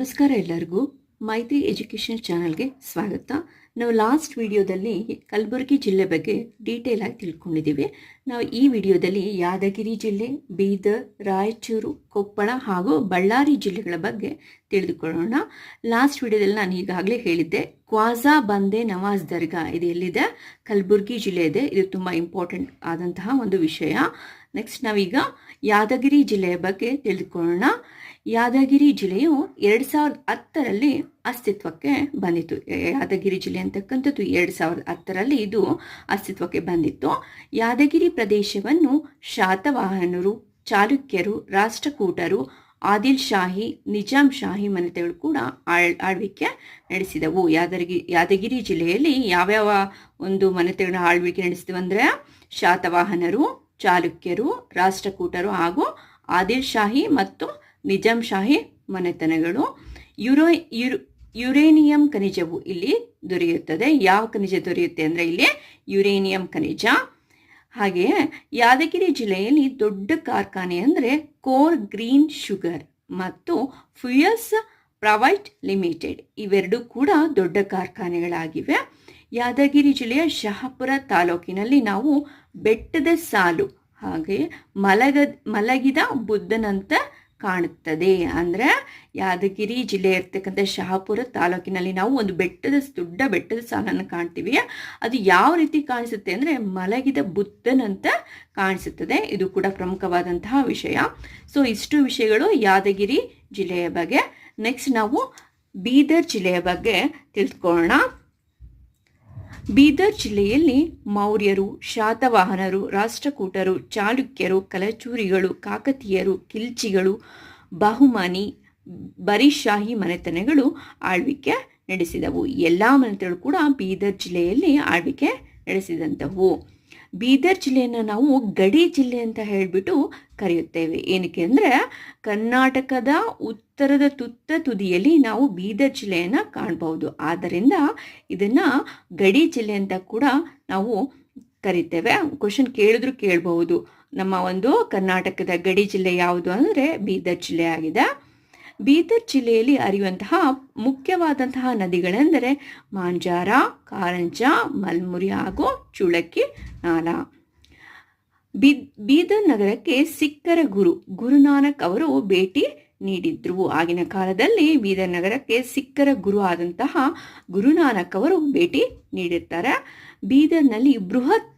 ನಮಸ್ಕಾರ ಎಲ್ಲರಿಗೂ ಮೈತ್ರಿ ಎಜುಕೇಷನ್ ಚಾನಲ್ಗೆ ಸ್ವಾಗತ. ನಾವು ಲಾಸ್ಟ್ ವಿಡಿಯೋದಲ್ಲಿ ಕಲಬುರಗಿ ಜಿಲ್ಲೆ ಬಗ್ಗೆ ಡೀಟೇಲ್ ಆಗಿ ತಿಳ್ಕೊಂಡಿದ್ದೀವಿ. ನಾವು ಈ ವಿಡಿಯೋದಲ್ಲಿ ಯಾದಗಿರಿ ಜಿಲ್ಲೆ, ಬೀದರ್, ರಾಯಚೂರು, ಕೊಪ್ಪಳ ಹಾಗೂ ಬಳ್ಳಾರಿ ಜಿಲ್ಲೆಗಳ ಬಗ್ಗೆ ತಿಳಿದುಕೊಳ್ಳೋಣ. ಲಾಸ್ಟ್ ವಿಡಿಯೋದಲ್ಲಿ ನಾನು ಈಗಾಗಲೇ ಹೇಳಿದ್ದೆ, ಕ್ವಾಜಾ ಬಂದೆ ನವಾಜ್ ದರ್ಗಾ ಇದು ಎಲ್ಲಿದೆ? ಕಲಬುರಗಿ ಜಿಲ್ಲೆ ಇದೆ. ಇದು ತುಂಬ ಇಂಪಾರ್ಟೆಂಟ್ ಆದಂತಹ ಒಂದು ವಿಷಯ. ನೆಕ್ಸ್ಟ್ ನಾವೀಗ ಯಾದಗಿರಿ ಜಿಲ್ಲೆಯ ಬಗ್ಗೆ ತಿಳಿದುಕೊಳ್ಳೋಣ. ಯಾದಗಿರಿ ಜಿಲ್ಲೆಯು ಎರಡು ಸಾವಿರದ ಹತ್ತರಲ್ಲಿ ಅಸ್ತಿತ್ವಕ್ಕೆ ಬಂದಿತ್ತು. ಯಾದಗಿರಿ ಜಿಲ್ಲೆ ಅಂತಕ್ಕಂಥದ್ದು ಎರಡು ಸಾವಿರದ ಹತ್ತರಲ್ಲಿ ಇದು ಅಸ್ತಿತ್ವಕ್ಕೆ ಬಂದಿತ್ತು. ಯಾದಗಿರಿ ಪ್ರದೇಶವನ್ನು ಶಾತವಾಹನರು, ಚಾಲುಕ್ಯರು, ರಾಷ್ಟ್ರಕೂಟರು, ಆದಿಲ್ ಶಾಹಿ, ನಿಜಾಂ ಶಾಹಿ ಮನೆತೆಗಳು ಕೂಡ ಆಳ್, ಆಳ್ವಿಕೆ ನಡೆಸಿದವು. ಯಾದಗಿರಿ ಯಾದಗಿರಿ ಜಿಲ್ಲೆಯಲ್ಲಿ ಯಾವ್ಯಾವ ಒಂದು ಮನೆತೆಗಳ ಆಳ್ವಿಕೆ ನಡೆಸಿದವು ಅಂದರೆ ಶಾತವಾಹನರು, ಚಾಲುಕ್ಯರು, ರಾಷ್ಟ್ರಕೂಟರು ಹಾಗೂ ಆದಿಲ್ ಶಾಹಿ ಮತ್ತು ನಿಜಾಂ ಶಾಹಿ ಮನೆತನಗಳು. ಯುರೋ, ಯುರ್, ಯುರೇನಿಯಂ ಖನಿಜವು ಇಲ್ಲಿ ದೊರೆಯುತ್ತದೆ. ಯಾವ ಖನಿಜ ದೊರೆಯುತ್ತೆ ಅಂದರೆ ಇಲ್ಲಿ ಯುರೇನಿಯಂ ಖನಿಜ. ಹಾಗೆಯೇ ಯಾದಗಿರಿ ಜಿಲ್ಲೆಯಲ್ಲಿ ದೊಡ್ಡ ಕಾರ್ಖಾನೆ ಅಂದರೆ ಕೋರ್ ಗ್ರೀನ್ ಶುಗರ್ ಮತ್ತು ಫ್ಯೂಯಲ್ಸ್ ಪ್ರವೈಟ್ ಲಿಮಿಟೆಡ್ ಇವೆರಡೂ ಕೂಡ ದೊಡ್ಡ ಕಾರ್ಖಾನೆಗಳಾಗಿವೆ. ಯಾದಗಿರಿ ಜಿಲ್ಲೆಯ ಶಹಾಪುರ ತಾಲೂಕಿನಲ್ಲಿ ನಾವು ಬೆಟ್ಟದ ಸಾಲು ಹಾಗೆ ಮಲಗ ಮಲಗಿದ ಬುದ್ಧನಂತ ಕಾಣುತ್ತದೆ. ಅಂದರೆ ಯಾದಗಿರಿ ಜಿಲ್ಲೆ ಇರ್ತಕ್ಕಂಥ ಶಹಾಪುರ ತಾಲೂಕಿನಲ್ಲಿ ನಾವು ಒಂದು ಬೆಟ್ಟದ ದೊಡ್ಡ ಬೆಟ್ಟದ ಸಾಲನ್ನು ಕಾಣ್ತೀವಿ. ಅದು ಯಾವ ರೀತಿ ಕಾಣಿಸುತ್ತೆ ಅಂದರೆ ಮಲಗಿದ ಬುದ್ಧನಂತ ಕಾಣಿಸುತ್ತದೆ. ಇದು ಕೂಡ ಪ್ರಮುಖವಾದಂತಹ ವಿಷಯ. ಸೊ ಇಷ್ಟು ವಿಷಯಗಳು ಯಾದಗಿರಿ ಜಿಲ್ಲೆಯ ಬಗ್ಗೆ. ನೆಕ್ಸ್ಟ್ ನಾವು ಬೀದರ್ ಜಿಲ್ಲೆಯ ಬಗ್ಗೆ ತಿಳ್ಕೊಳ್ಳೋಣ. ಬೀದರ್ ಜಿಲ್ಲೆಯಲ್ಲಿ ಮೌರ್ಯರು, ಶಾತವಾಹನರು, ರಾಷ್ಟ್ರಕೂಟರು, ಚಾಲುಕ್ಯರು, ಕಲಚೂರಿಗಳು, ಕಾಕತೀಯರು, ಕಿಲ್ಚಿಗಳು, ಬಾಹುಮಾನಿ, ಬರಿಶಾಹಿ ಮನೆತನಗಳು ಆಳ್ವಿಕೆ ನಡೆಸಿದವು. ಎಲ್ಲ ಮನೆತನಗಳು ಕೂಡ ಬೀದರ್ ಜಿಲ್ಲೆಯಲ್ಲಿ ಆಳ್ವಿಕೆ ನಡೆಸಿದಂಥವು. ಬೀದರ್ ಜಿಲ್ಲೆಯನ್ನು ನಾವು ಗಡಿ ಜಿಲ್ಲೆ ಅಂತ ಹೇಳಿಬಿಟ್ಟು ಕರೆಯುತ್ತೇವೆ. ಏನಕ್ಕೆ ಅಂದರೆ ಕರ್ನಾಟಕದ ಉತ್ತರದ ತುತ್ತ ತುದಿಯಲ್ಲಿ ನಾವು ಬೀದರ್ ಜಿಲ್ಲೆಯನ್ನು ಕಾಣಬಹುದು. ಆದ್ದರಿಂದ ಇದನ್ನು ಗಡಿ ಜಿಲ್ಲೆ ಅಂತ ಕೂಡ ನಾವು ಕರಿತೇವೆ. ಕ್ವಶನ್ ಕೇಳಿದ್ರು ಕೇಳಬಹುದು. ನಮ್ಮ ಒಂದು ಕರ್ನಾಟಕದ ಗಡಿ ಜಿಲ್ಲೆ ಯಾವುದು ಅಂದರೆ ಬೀದರ್ ಜಿಲ್ಲೆ ಆಗಿದೆ. ಬೀದರ್ ಜಿಲ್ಲೆಯಲ್ಲಿ ಅರಿಯುವಂತಹ ಮುಖ್ಯವಾದಂತಹ ನದಿಗಳೆಂದರೆ ಮಾಂಜಾರ, ಕಾರಂಜ, ಮಲ್ಮುರಿ ಹಾಗೂ ಚುಳಕಿ, ನಾಲ. ಬೀದ್ ಬೀದರ್ ನಗರಕ್ಕೆ ಸಿಕ್ಕರ ಗುರು ಗುರುನಾನಕ್ ಅವರು ಭೇಟಿ ನೀಡಿದ್ರು. ಆಗಿನ ಕಾಲದಲ್ಲಿ ಬೀದರ್ ನಗರಕ್ಕೆ ಸಿಕ್ಕರ ಗುರು ಆದಂತಹ ಗುರುನಾನಕ್ ಅವರು ಭೇಟಿ ನೀಡಿರ್ತಾರೆ. ಬೀದರ್ನಲ್ಲಿ ಬೃಹತ್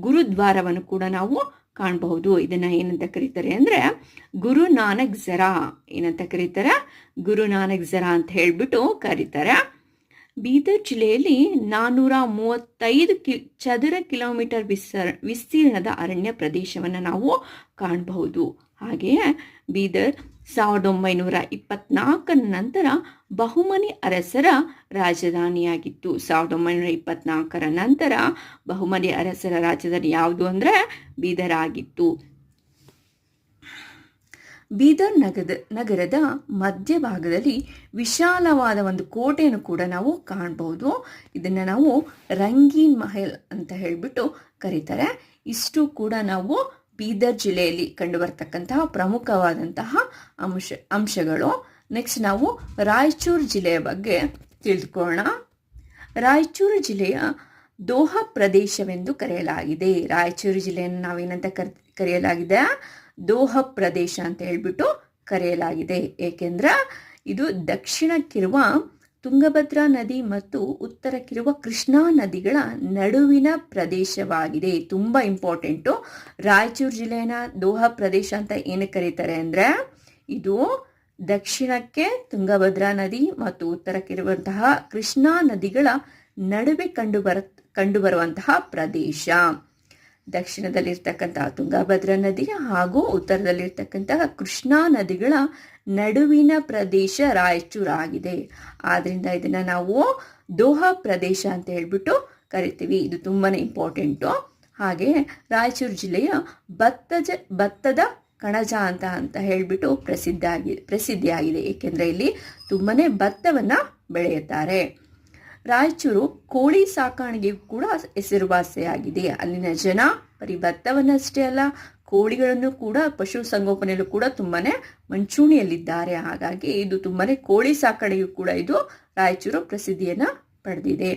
ಗುರುದ್ವಾರವನ್ನು ಕೂಡ ನಾವು ಕಾಣಬಹುದು. ಇದನ್ನ ಏನಂತ ಕರೀತಾರೆ ಅಂದ್ರೆ, ಗುರು ನಾನಕ್ ಜರಾ ಏನಂತ ಕರೀತಾರೆ? ಗುರು ನಾನಕ್ ಜರಾ ಅಂತ ಹೇಳ್ಬಿಟ್ಟು ಕರೀತಾರೆ. ಬೀದರ್ ಜಿಲ್ಲೆಯಲ್ಲಿ ನಾನ್ನೂರ ಮೂವತ್ತೈದು ಕಿ, ಚದರ ಕಿಲೋಮೀಟರ್ ವಿಸ್ತರ್ ವಿಸ್ತೀರ್ಣದ ಅರಣ್ಯ ಪ್ರದೇಶವನ್ನು ನಾವು ಕಾಣಬಹುದು. ಹಾಗೆಯೇ ಬೀದರ್ ಸಾವಿರದ ಒಂಬೈನೂರ ಇಪ್ಪತ್ನಾಲ್ಕರ ನಂತರ ಬಹುಮನಿ ಅರಸರ ರಾಜಧಾನಿಯಾಗಿತ್ತು. ಸಾವಿರದ ಒಂಬೈನೂರ ಇಪ್ಪತ್ನಾಲ್ಕರ ನಂತರ ಬಹುಮನಿ ಅರಸರ ರಾಜಧಾನಿ ಯಾವುದು ಅಂದರೆ ಬೀದರ್ ಆಗಿತ್ತು. ಬೀದರ್ ನಗದ, ನಗರದ ಮಧ್ಯಭಾಗದಲ್ಲಿ ವಿಶಾಲವಾದ ಒಂದು ಕೋಟೆಯನ್ನು ಕೂಡ ನಾವು ಕಾಣಬಹುದು ಇದನ್ನು ನಾವು ರಂಗೀನ್ ಮಹಲ್ ಅಂತ ಹೇಳಿಬಿಟ್ಟು ಕರೀತಾರೆ. ಇಷ್ಟು ಕೂಡ ನಾವು ಬೀದರ್ ಜಿಲ್ಲೆಯಲ್ಲಿ ಕಂಡುಬರ್ತಕ್ಕಂತಹ ಪ್ರಮುಖವಾದಂತಹ ಅಂಶ, ಅಂಶಗಳು. ನೆಕ್ಸ್ಟ್ ನಾವು ರಾಯಚೂರು ಜಿಲ್ಲೆಯ ಬಗ್ಗೆ ತಿಳಿದುಕೊಳ್ಳೋಣ ರಾಯಚೂರು ಜಿಲ್ಲೆಯ ದೋಹ ಪ್ರದೇಶವೆಂದು ಕರೆಯಲಾಗಿದೆ. ರಾಯಚೂರು ಜಿಲ್ಲೆಯನ್ನು ನಾವೇನಂತ ಕರ್, ಕರೆಯಲಾಗಿದೆ? ದೋಹ ಪ್ರದೇಶ ಅಂತ ಹೇಳ್ಬಿಟ್ಟು ಕರೆಯಲಾಗಿದೆ. ಏಕೆಂದ್ರೆ ಇದು ದಕ್ಷಿಣಕ್ಕಿರುವ ತುಂಗಭದ್ರಾ ನದಿ ಮತ್ತು ಉತ್ತರಕ್ಕಿರುವ ಕೃಷ್ಣಾ ನದಿಗಳ ನಡುವಿನ ಪ್ರದೇಶವಾಗಿದೆ. ತುಂಬ ಇಂಪಾರ್ಟೆಂಟು ರಾಯಚೂರು ಜಿಲ್ಲೆನ ದೋಹ ಪ್ರದೇಶ ಅಂತ ಏನು ಕರೀತಾರೆ ಅಂದರೆ, ಇದು ದಕ್ಷಿಣಕ್ಕೆ ತುಂಗಭದ್ರಾ ನದಿ ಮತ್ತು ಉತ್ತರಕ್ಕಿರುವಂತಹ ಕೃಷ್ಣಾ ನದಿಗಳ ನಡುವೆ ಕಂಡುಬರ ಕಂಡುಬರುವಂತಹ ಪ್ರದೇಶ. ದಕ್ಷಿಣದಲ್ಲಿರ್ತಕ್ಕಂತಹ ತುಂಗಭದ್ರಾ ನದಿ ಹಾಗೂ ಉತ್ತರದಲ್ಲಿರ್ತಕ್ಕಂತಹ ಕೃಷ್ಣಾ ನದಿಗಳ ನಡುವಿನ ಪ್ರದೇಶ ರಾಯಚೂರು ಆಗಿದೆ ಆದ್ರಿಂದ ಇದನ್ನ ನಾವು ದೋಹ ಪ್ರದೇಶ ಅಂತ ಹೇಳ್ಬಿಟ್ಟು ಕರಿತೀವಿ. ಇದು ತುಂಬಾನೇ ಇಂಪಾರ್ಟೆಂಟು ಹಾಗೆ ರಾಯಚೂರು ಜಿಲ್ಲೆಯ ಭತ್ತಜ, ಭತ್ತದ ಕಣಜ ಅಂತ ಅಂತ ಹೇಳಿಬಿಟ್ಟು ಪ್ರಸಿದ್ಧ ಆಗಿ ಪ್ರಸಿದ್ಧಿಯಾಗಿದೆ. ಏಕೆಂದರೆ ಇಲ್ಲಿ ತುಂಬಾ ಭತ್ತವನ್ನು ಬೆಳೆಯುತ್ತಾರೆ. ರಾಯಚೂರು ಕೋಳಿ ಸಾಕಾಣಿಕೆಗೂ ಕೂಡ ಹೆಸರುವಾಸಿಯಾಗಿದೆ. ಅಲ್ಲಿನ ಜನ ಬರೀ ಭತ್ತವನ್ನಷ್ಟೇ ಅಲ್ಲ ಕೋಳಿಗಳನ್ನು ಕೂಡ, ಪಶು ಸಂಗೋಪನೆಯಲ್ಲೂ ಕೂಡ ತುಂಬಾನೇ ಮಂಚೂಣಿಯಲ್ಲಿದ್ದಾರೆ. ಹಾಗಾಗಿ ಇದು ತುಂಬಾನೇ ಕೋಳಿ ಸಾಕಣೆಯೂ ಕೂಡ ಇದು ರಾಯಚೂರು ಪ್ರಸಿದ್ಧಿಯನ್ನ ಪಡೆದಿದೆ.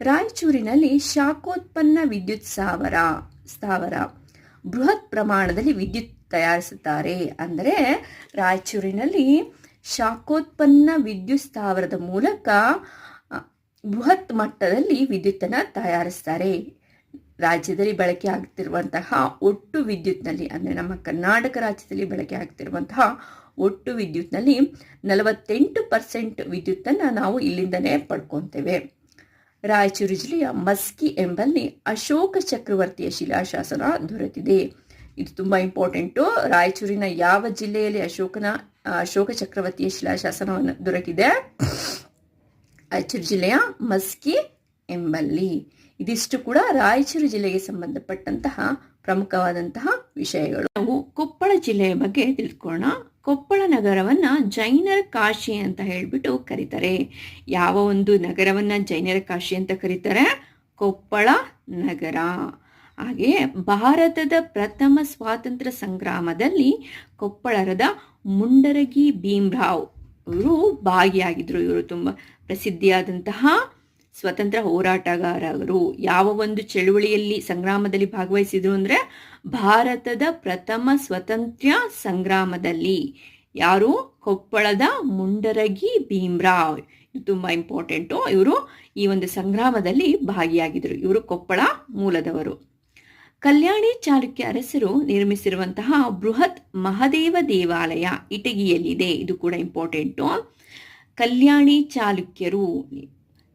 ರಾಯಚೂರಿನಲ್ಲಿ ಶಾಖೋತ್ಪನ್ನ ವಿದ್ಯುತ್ ಸ್ಥಾವರ ಸ್ಥಾವರ ಬೃಹತ್ ಪ್ರಮಾಣದಲ್ಲಿ ವಿದ್ಯುತ್ ತಯಾರಿಸುತ್ತಾರೆ. ಅಂದರೆ ರಾಯಚೂರಿನಲ್ಲಿ ಶಾಖೋತ್ಪನ್ನ ವಿದ್ಯುತ್ ಸ್ಥಾವರದ ಮೂಲಕ ಬೃಹತ್ ಮಟ್ಟದಲ್ಲಿ ವಿದ್ಯುತ್ತನ್ನು ತಯಾರಿಸ್ತಾರೆ. ರಾಜ್ಯದಲ್ಲಿ ಬಳಕೆ ಆಗ್ತಿರುವಂತಹ ಒಟ್ಟು ವಿದ್ಯುತ್ನಲ್ಲಿ, ಅಂದರೆ ನಮ್ಮ ಕರ್ನಾಟಕ ರಾಜ್ಯದಲ್ಲಿ ಬಳಕೆ ಆಗ್ತಿರುವಂತಹ ಒಟ್ಟು ವಿದ್ಯುತ್ನಲ್ಲಿ ನಲವತ್ತೆಂಟು ಪರ್ಸೆಂಟ್ ವಿದ್ಯುತ್ತನ್ನು ನಾವು ಇಲ್ಲಿಂದನೇ ಪಡ್ಕೊತೇವೆ. ರಾಯಚೂರು ಜಿಲ್ಲೆಯ ಮಸ್ಕಿ ಎಂಬಲ್ಲಿ ಅಶೋಕ ಚಕ್ರವರ್ತಿಯ ಶಿಲಾಶಾಸನ ದೊರೆತಿದೆ. ಇದು ತುಂಬ ಇಂಪಾರ್ಟೆಂಟು. ರಾಯಚೂರಿನ ಯಾವ ಜಿಲ್ಲೆಯಲ್ಲಿ ಅಶೋಕನ, ಅಶೋಕ ಚಕ್ರವರ್ತಿಯ ಶಿಲಾಶಾಸನವನ್ನು ದೊರಕಿದೆ? ರಾಯಚೂರು ಜಿಲ್ಲೆಯ ಮಸ್ಕಿ ಎಂಬಲ್ಲಿ. ಇದಿಷ್ಟು ಕೂಡ ರಾಯಚೂರು ಜಿಲ್ಲೆಗೆ ಸಂಬಂಧಪಟ್ಟಂತಹ ಪ್ರಮುಖವಾದಂತಹ ವಿಷಯಗಳು. ನಾವು ಕೊಪ್ಪಳ ಜಿಲ್ಲೆಯ ಬಗ್ಗೆ ತಿಳ್ಕೊಳ್ಳೋಣ. ಕೊಪ್ಪಳ ನಗರವನ್ನ ಜೈನರ ಕಾಶಿ ಅಂತ ಹೇಳ್ಬಿಟ್ಟು ಕರೀತಾರೆ. ಯಾವ ಒಂದು ನಗರವನ್ನ ಜೈನರ ಕಾಶಿ ಅಂತ ಕರೀತಾರೆ? ಕೊಪ್ಪಳ ನಗರ. ಹಾಗೆ ಭಾರತದ ಪ್ರಥಮ ಸ್ವಾತಂತ್ರ್ಯ ಸಂಗ್ರಾಮದಲ್ಲಿ ಕೊಪ್ಪಳರದ ಮುಂಡರಗಿ ಭೀಮ್ರಾವ್ ಇವರು ಭಾಗಿಯಾಗಿದ್ರು. ಇವರು ತುಂಬ ಪ್ರಸಿದ್ಧಿಯಾದಂತಹ ಸ್ವತಂತ್ರ ಹೋರಾಟಗಾರರು ಯಾವ ಒಂದು ಚಳುವಳಿಯಲ್ಲಿ ಸಂಗ್ರಾಮದಲ್ಲಿ ಭಾಗವಹಿಸಿದ್ರು ಅಂದ್ರೆ ಭಾರತದ ಪ್ರಥಮ ಸ್ವತಂತ್ರ ಸಂಗ್ರಾಮದಲ್ಲಿ. ಯಾರು? ಕೊಪ್ಪಳದ ಮುಂಡರಗಿ ಭೀಮ್ರಾವ್. ಇದು ತುಂಬಾ ಇಂಪಾರ್ಟೆಂಟು ಇವರು ಈ ಒಂದು ಸಂಗ್ರಾಮದಲ್ಲಿ ಭಾಗಿಯಾಗಿದ್ರು. ಇವರು ಕೊಪ್ಪಳ ಮೂಲದವರು. ಕಲ್ಯಾಣಿ ಚಾಲುಕ್ಯ ಅರಸರು ನಿರ್ಮಿಸಿರುವಂತಹ ಬೃಹತ್ ಮಹದೇವ ದೇವಾಲಯ ಇಟಗಿಯಲ್ಲಿದೆ. ಇದು ಕೂಡ ಇಂಪಾರ್ಟೆಂಟು ಕಲ್ಯಾಣಿ ಚಾಲುಕ್ಯರು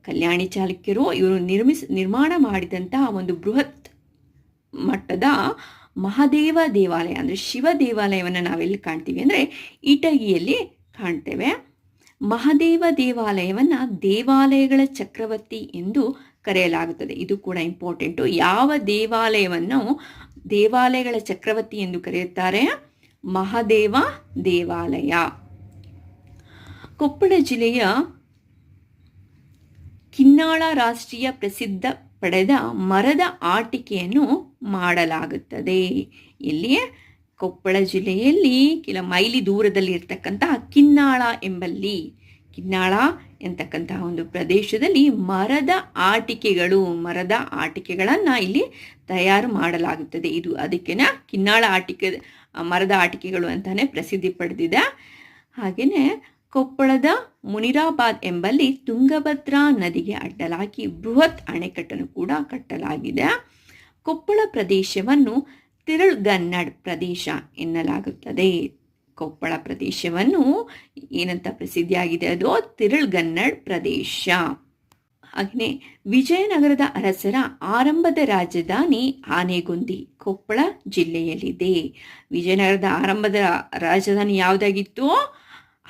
ಕಲ್ಯಾಣಿ ಚಾಲುಕ್ಯರು ಇವರು ನಿರ್ಮಿಸ್, ನಿರ್ಮಾಣ ಮಾಡಿದಂತಹ ಒಂದು ಬೃಹತ್ ಮಟ್ಟದ ಮಹಾದೇವ ದೇವಾಲಯ, ಅಂದರೆ ಶಿವ ದೇವಾಲಯವನ್ನು ನಾವೆಲ್ಲಿ ಕಾಣ್ತೀವಿ. ಅಂದರೆ ಇಟಗಿಯಲ್ಲಿ ಕಾಣ್ತೇವೆ. ಮಹಾದೇವ ದೇವಾಲಯವನ್ನು ದೇವಾಲಯಗಳ ಚಕ್ರವರ್ತಿ ಎಂದು ಕರೆಯಲಾಗುತ್ತದೆ. ಇದು ಕೂಡ ಇಂಪಾರ್ಟೆಂಟು ಯಾವ ದೇವಾಲಯವನ್ನು ದೇವಾಲಯಗಳ ಚಕ್ರವರ್ತಿ ಎಂದು ಕರೆಯುತ್ತಾರೆ? ಮಹಾದೇವ ದೇವಾಲಯ. ಕೊಪ್ಪಳ ಜಿಲ್ಲೆಯ ಕಿನ್ನಾಳ ರಾಷ್ಟ್ರೀಯ ಪ್ರಸಿದ್ಧ ಪಡೆದ ಮರದ ಆಟಿಕೆಯನ್ನು ಮಾಡಲಾಗುತ್ತದೆ. ಇಲ್ಲಿ ಕೊಪ್ಪಳ ಜಿಲ್ಲೆಯಲ್ಲಿ ಕೆಲ ಮೈಲಿ ದೂರದಲ್ಲಿ ಇರ್ತಕ್ಕಂತಹ ಕಿನ್ನಾಳ ಎಂಬಲ್ಲಿ, ಕಿನ್ನಾಳ ಎಂತಕ್ಕಂತಹ ಒಂದು ಪ್ರದೇಶದಲ್ಲಿ ಮರದ ಆಟಿಕೆಗಳು, ಮರದ ಆಟಿಕೆಗಳನ್ನು ಇಲ್ಲಿ ತಯಾರು ಮಾಡಲಾಗುತ್ತದೆ. ಇದು ಅದಕ್ಕೆನ ಕಿನ್ನಾಳ ಆಟಿಕೆ, ಮರದ ಆಟಿಕೆಗಳು ಅಂತಾನೆ ಪ್ರಸಿದ್ಧಿ ಪಡೆದಿದೆ. ಹಾಗೆಯೇ ಕೊಪ್ಪಳದ ಮುನಿರಾಬಾದ್ ಎಂಬಲ್ಲಿ ತುಂಗಭದ್ರಾ ನದಿಗೆ ಅಡ್ಡಲಾಗಿ ಬೃಹತ್ ಅಣೆಕಟ್ಟನ್ನು ಕೂಡ ಕಟ್ಟಲಾಗಿದೆ. ಕೊಪ್ಪಳ ಪ್ರದೇಶವನ್ನು ತಿರುಳ್ಗನ್ನಡ್ ಪ್ರದೇಶ ಎನ್ನಲಾಗುತ್ತದೆ. ಕೊಪ್ಪಳ ಪ್ರದೇಶವನ್ನು ಏನಂತ ಪ್ರಸಿದ್ಧಿಯಾಗಿದೆ ಅದು? ತಿರುಳ್ಗನ್ನಡ್ ಪ್ರದೇಶ. ಹಾಗೆಯೇ ವಿಜಯನಗರದ ಅರಸರ ಆರಂಭದ ರಾಜಧಾನಿ ಆನೆಗೊಂದಿ ಕೊಪ್ಪಳ ಜಿಲ್ಲೆಯಲ್ಲಿದೆ. ವಿಜಯನಗರದ ಆರಂಭದ ರಾಜಧಾನಿ ಯಾವುದಾಗಿತ್ತು?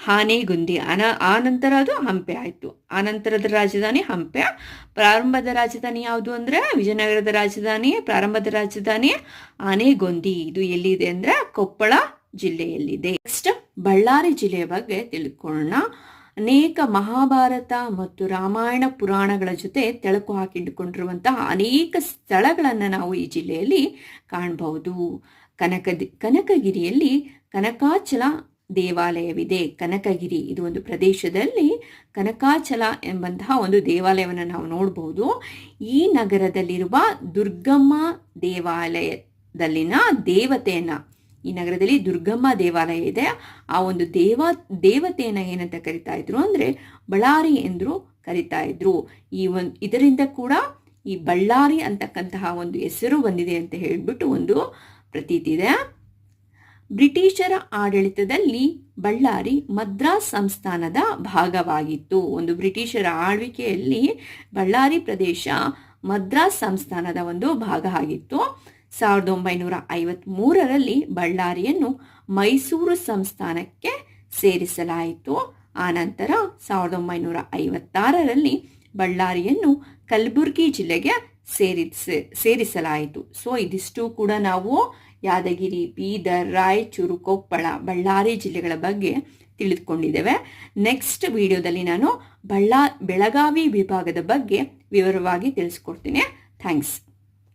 ಆನೆಗುಂದಿ ಅನ ಆ ನಂತರ ಅದು ಹಂಪೆ ಆಯಿತು. ಆ ನಂತರದ ರಾಜಧಾನಿ ಹಂಪೆ. ಪ್ರಾರಂಭದ ರಾಜಧಾನಿ ಯಾವುದು ಅಂದರೆ, ವಿಜಯನಗರದ ರಾಜಧಾನಿ, ಪ್ರಾರಂಭದ ರಾಜಧಾನಿ ಆನೆಗೊಂದಿ ಇದು ಎಲ್ಲಿದೆ ಅಂದರೆ, ಕೊಪ್ಪಳ ಜಿಲ್ಲೆಯಲ್ಲಿದೆ. ನೆಕ್ಸ್ಟ್ ಬಳ್ಳಾರಿ ಜಿಲ್ಲೆಯ ಬಗ್ಗೆ ತಿಳ್ಕೊಳ್ಳೋಣ. ಅನೇಕ ಮಹಾಭಾರತ ಮತ್ತು ರಾಮಾಯಣ ಪುರಾಣಗಳ ಜೊತೆ ತೆಳಕು ಹಾಕಿಟ್ಟುಕೊಂಡಿರುವಂತಹ ಅನೇಕ ಸ್ಥಳಗಳನ್ನು ನಾವು ಈ ಜಿಲ್ಲೆಯಲ್ಲಿ ಕಾಣಬಹುದು. ಕನಕ ಕನಕಗಿರಿಯಲ್ಲಿ ಕನಕಾಚಲ ದೇವಾಲಯವಿದೆ ಕನಕಗಿರಿ. ಇದು ಒಂದು ಪ್ರದೇಶದಲ್ಲಿ ಕನಕಾಚಲ ಎಂಬಂತಹ ಒಂದು ದೇವಾಲಯವನ್ನು ನಾವು ನೋಡಬಹುದು ಈ ನಗರದಲ್ಲಿರುವ ದುರ್ಗಮ್ಮ ದೇವಾಲಯದಲ್ಲಿನ ದೇವತೆಯನ್ನ, ಈ ನಗರದಲ್ಲಿ ದುರ್ಗಮ್ಮ ದೇವಾಲಯ ಇದೆ. ಆ ಒಂದು ದೇವ, ದೇವತೆಯನ್ನು ಏನಂತ ಕರಿತಾ ಇದ್ರು ಅಂದ್ರೆ ಬಳ್ಳಾರಿ ಎಂದ್ರು ಕರಿತಾ ಇದ್ರು. ಈ ಒಂದು ಇದರಿಂದ ಕೂಡ ಈ ಬಳ್ಳಾರಿ ಅಂತಕ್ಕಂತಹ ಒಂದು ಹೆಸರು ಬಂದಿದೆ ಅಂತ ಹೇಳ್ಬಿಟ್ಟು ಒಂದು ಪ್ರತೀತಿ ಇದೆ. ಬ್ರಿಟಿಷರ ಆಡಳಿತದಲ್ಲಿ ಬಳ್ಳಾರಿ ಮದ್ರಾಸ್ ಸಂಸ್ಥಾನದ ಭಾಗವಾಗಿತ್ತು. ಒಂದು ಬ್ರಿಟಿಷರ ಆಳ್ವಿಕೆಯಲ್ಲಿ ಬಳ್ಳಾರಿ ಪ್ರದೇಶ ಮದ್ರಾಸ್ ಸಂಸ್ಥಾನದ ಒಂದು ಭಾಗ ಆಗಿತ್ತು. ಸಾವಿರದ ಒಂಬೈನೂರ ಐವತ್ಮೂರರಲ್ಲಿ ಬಳ್ಳಾರಿಯನ್ನು ಮೈಸೂರು ಸಂಸ್ಥಾನಕ್ಕೆ ಸೇರಿಸಲಾಯಿತು. ಆನಂತರ ಸಾವಿರದ ಒಂಬೈನೂರ ಐವತ್ತಾರರಲ್ಲಿ ಬಳ್ಳಾರಿಯನ್ನು ಕಲಬುರಗಿ ಜಿಲ್ಲೆಗೆ ಸೇರಿಸ, ಸೇರಿಸಲಾಯಿತು. ಸೊ ಇದಿಷ್ಟು ಕೂಡ ನಾವು ಯಾದಗಿರಿ, ಬೀದರ್, ರಾಯಚೂರು, ಕೊಪ್ಪಳ, ಬಳ್ಳಾರಿ ಜಿಲ್ಲೆಗಳ ಬಗ್ಗೆ ತಿಳಿದುಕೊಂಡಿದ್ದೇವೆ. ನೆಕ್ಸ್ಟ್ ವಿಡಿಯೋದಲ್ಲಿ ನಾನು ಬಳ್ಳಾ, ಬೆಳಗಾವಿ ವಿಭಾಗದ ಬಗ್ಗೆ ವಿವರವಾಗಿ ತಿಳಿಸ್ಕೊಡ್ತೀನಿ. ಥ್ಯಾಂಕ್ಸ್